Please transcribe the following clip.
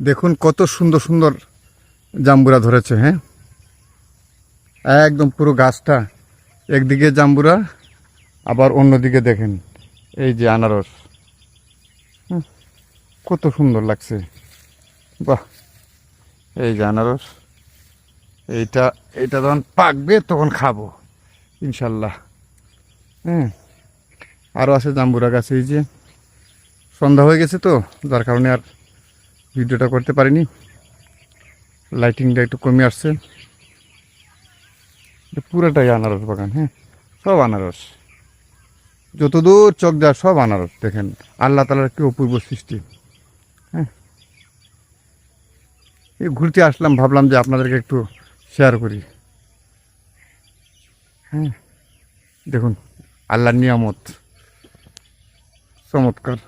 দেখুন কত সুন্দর সুন্দর জাম্বুরা ধরেছে হ্যাঁ? একদম পুরো গাছটা একদিকে জাম্বুরা, আবার অন্যদিকে দেখেন এই যে আনারস। কত সুন্দর লাগছে। বাহ, এই যে আনারস, এইটা এইটা যখন পাকবে তখন খাব, ইনশাল্লাহ। হ্যাঁ আরও আছে জাম্বুরা গাছ, এই যে সন্ধ্যা হয়ে গেছে তো, যার কারণে আর ভিডিওটা করতে পারিনি। লাইটিংটা একটু কমে আসছে। পুরোটাই আনারস বাগান হ্যাঁ? সব আনারস। যতদূর চোখ যায় সব আনারস, দেখেন। আল্লাহ তালার কি অপূর্ব সৃষ্টি হ্যাঁ? এই ঘুরতে আসলাম, ভাবলাম যে আপনাদেরকে একটু শেয়ার করি। হ্যাঁ? দেখুন, আল্লাহর নিয়ামত। চমৎকার।